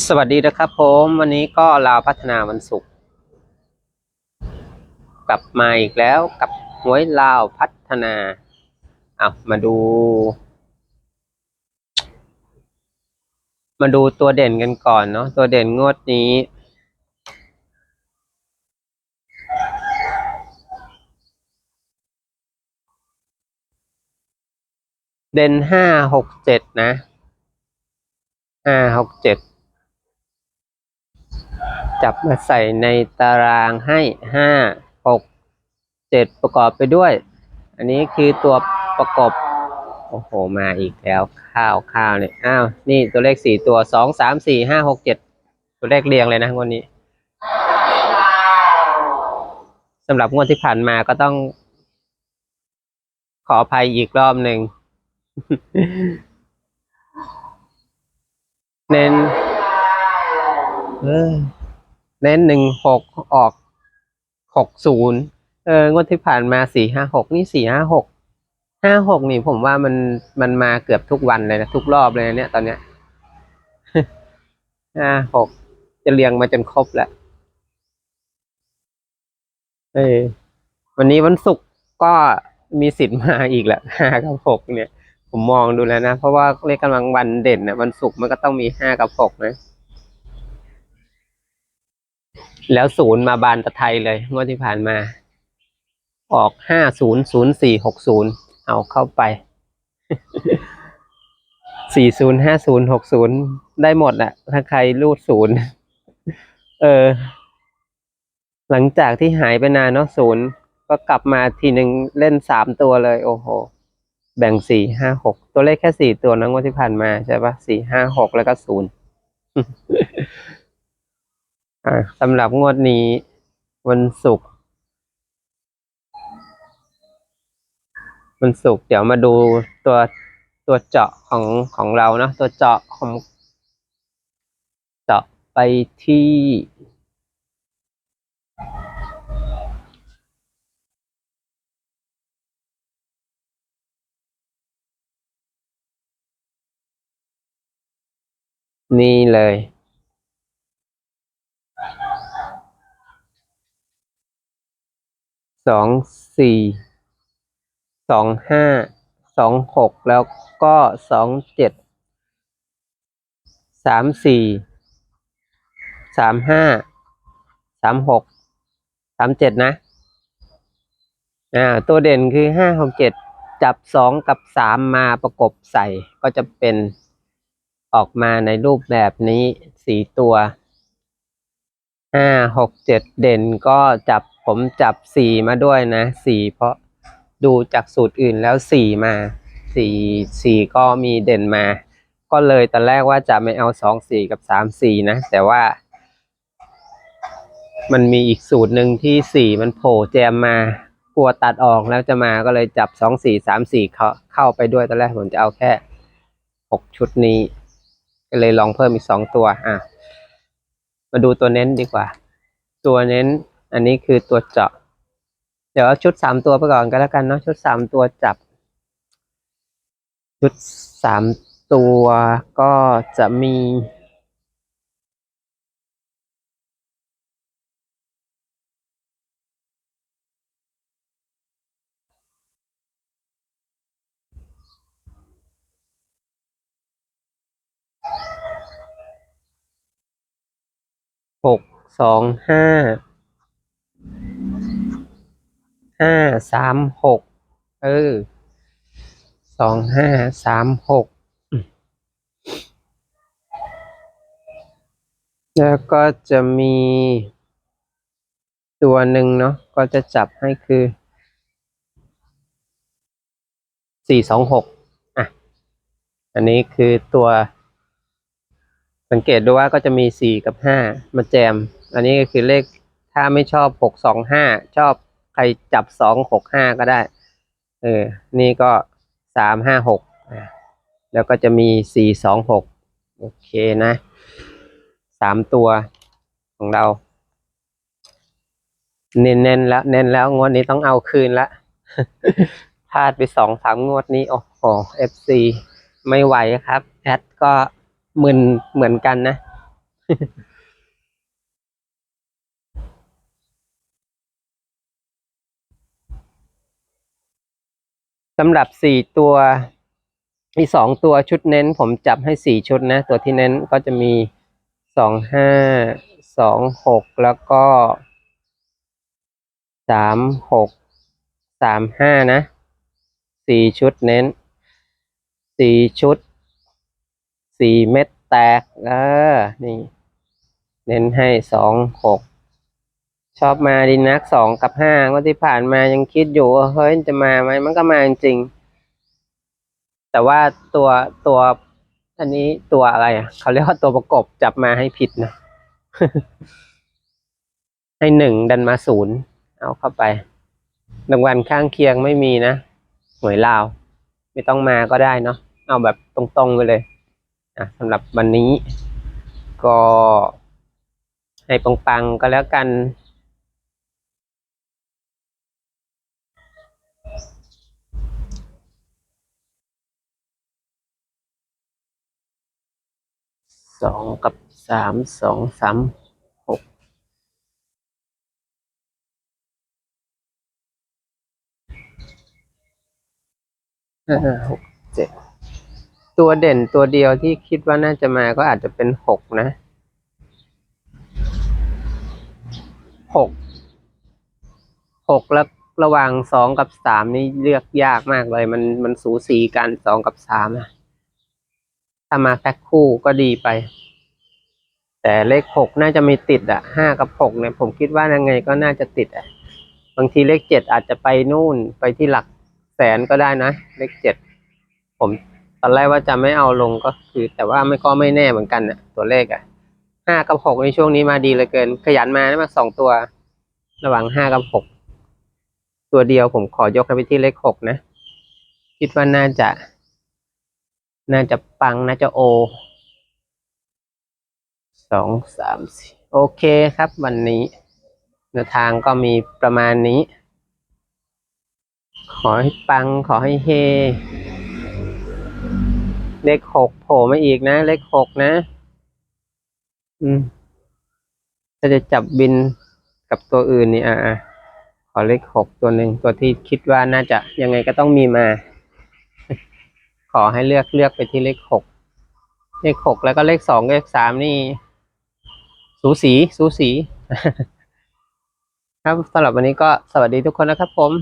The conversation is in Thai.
สวัสดีนะครับผมวันนี้ก็ลาวพัฒนาวันศุกร์กลับมาอีกแล้วกับหวยลาวพัฒนาเอามาดู มาดูตัวเด่นกันก่อนเนาะตัวเด่นงวดนี้ เด่นห้าหกเจ็ดนะห้าหกเจ็ด จับมาใส่ในตารางให้ห้าหกเจ็ดประกอบไปด้วย อันนี้คือตัวประกบ โอ้โห มาอีกแล้วข้าวข้าวเนี่ยอ้าว นี่ตัวเลขสี่ตัวสองสามสี่ห้าหกเจ็ดตัวเลขเรียงเลยนะงวดนี้สำหรับงวดที่ผ่านมาก็ต้อง ขออภัยอีกรอบหนึ่งเน้นเออ เน้นหนึ่งหกออกหกศูนย์เอองวดที่ผ่านมาสี่ห้าหกนี่สี่ห้าหกห้าหกนี่ผมว่ามันมันมาเกือบทุกวันเลยนะทุกรอบเลยนะเนี่ยตอนเนี้ยห้าหกจะเรียงมาจนครบแล้วเออวันนี้วันศุกร์ก็มีสิทธิ์มาอีกแหละห้ากับหกเนี่ย ผมมองดูแล้วนะ เพราะว่าเลขกำลังวันเด่นนะวันศุกร์มันก็ต้องมีห้ากับหกนะ แล้วศูนย์มาบานตะไทยเลยงวดที่ผ่านมา ออกห้าศูนย์ศูนย์สี่หกศูนย์เอาเข้าไปสี่ศูนย์ห้าศูนย์หกศูนย์ได้หมดอะถ้าใครรูดศูนย์เออ หลังจากที่หายไปนานเนาะศูนย์ก็กลับมาทีหนึ่งเล่นสามตัวเลย โอ้โห แบ่งสี่ห้าหกตัวเลขแค่สี่ตัวนะงวดที่ผ่านมาใช่ปะสี่ห้าหกแล้วก็ศูนย์ อ่าสำหรับงวดนี้ วันศุกร์วันศุกร์เดี๋ยวมาดูตัวตัวเจาะของของเรานะตัวเจาะของเจาะไปที่นี่เลย สองสี่สองห้าสองหกแล้วก็สองเจ็ดสามสี่สามห้าสามหกสามเจ็ดนะ อ่า ตัวเด่นคือห้าหกเจ็ดจับสองกับสามมาประกบใส่ก็จะเป็นออกมาในรูปแบบนี้สี่ตัวห้าหกเจ็ดเด่นก็จับ ผมจับสี่มาด้วยนะสี่เพราะดูจากสูตรอื่นแล้วสี่มาสี่สี่ก็มีเด่นมา ก็เลยตอนแรกว่าจะไม่เอาสองสี่กับสามสี่นะ แต่ว่า มันมีอีกสูตรหนึ่งที่สี่มันโผล่แจมมากลัวตัดออกแล้วจะมาก็เลยจับสองสี่สามสี่เข้าเข้าไปด้วยตอนแรกผมจะเอาแค่หกชุดนี้ ก็เลยลองเพิ่มอีกสองตัวอะ มาดูตัวเน้นดีกว่า ตัวเน้น อันนี้คือตัวเจาะ เดี๋ยวเอาชุดสามตัวไปก่อนก็แล้วกันเนาะชุดสามตัวจับ ชุดสามตัวก็จะมีหกสองห้า ห้าสามหกเออสองห้าสามหกแล้วก็จะมีตัวหนึ่งเนาะก็จะจับให้คือสี่สองหกอะ อันนี้คือตัว สังเกตดูว่าก็จะมีสี่กับห้ามาแจม อันนี้ก็คือเลขถ้าไม่ชอบหกสองห้าชอบ ใครจับสองหกห้าก็ได้ เออ นี่ก็สามห้าหกแล้วก็จะมีสี่สองหกโอเคนะสามตัวของเรา เน้นๆแล้วเน้นแล้วงวดนี้ต้องเอาคืนละพลาดไปสองสามงวดนี้โอ้โหเอฟซีไม่ไหวครับแอดก็มึนเหมือนกันนะ สำหรับสี่ตัวอีสองตัวชุดเน้น ผมจับให้สี่ชุดนะ ตัวที่เน้นก็จะมีสองห้าสองหกแล้วก็สามหกสามห้านะสี่ชุดเน้นสี่ชุดสี่เม็ดแตกเออนี่ เน้นให้สองหก ชอบมาดีนักสองกับห้าก็ที่ผ่านมายังคิดอยู่ว่าเฮ้ยจะมาไหมมันก็มาจริง แต่ว่าตัวตัวอันนี้ตัวอะไรอะ เขาเรียกว่าตัวประกบจับมาให้ผิดนะให้หนึ่งดันมาศูนย์เอาเข้าไปรางวัลข้างเคียงไม่มีนะหวยลาว ไม่ต้องมาก็ได้เนาะเอาแบบตรงๆไปเลยอะสำหรับวันนี้ ก็ ให้ปังๆก็แล้วกัน สองกับสามสองสามหกห้าหกเจ็ดตัวเด่นตัวเดียวที่คิดว่าน่าจะมาก็อาจจะเป็นหกนะหกหกแล้วระหว่างสองกับสามนี่เลือกยากมากเลย มันมันสูสีกันสองกับสามอะ ถ้ามาแพ็คคู่ก็ดีไป แต่เลขหกน่าจะมีติดอะห้ากับหกเนี่ยผมคิดว่ายังไงก็น่าจะติดอะบางทีเลขเจ็ดอาจจะไปนู่นไปที่หลักแสนก็ได้นะ เลขเจ็ดผมตอนแรกว่าจะไม่เอาลงก็คือ แต่ว่าไม่ก็ไม่แน่เหมือนกันอะ ตัวเลขอะห้ากับหกในช่วงนี้มาดีเหลือเกิน ขยันมาได้มาสองตัว ระหว่างห้ากับหกตัวเดียวผมขอยกให้ไปที่เลขหกนะ คิดว่าน่าจะ น่าจะปังน่าจะโอสองสามสี่โอเคครับวันนี้แนวทางก็มีประมาณนี้ ขอให้ปังขอให้เฮ เลขหกโผล่มาอีกนะ เลขหกนะ อืมถ้าจะจับบินกับตัวอื่นนี่อะขอเลขหกตัวหนึ่งตัวที่คิดว่าน่าจะยังไงก็ต้องมีมา ขอให้เลือกเลือกไปที่เลขหกเลขหกแล้วก็เลขสองเลขสามนี่ สูสีสูสี ครับสำหรับวันนี้ก็สวัสดีทุกคนนะครับผม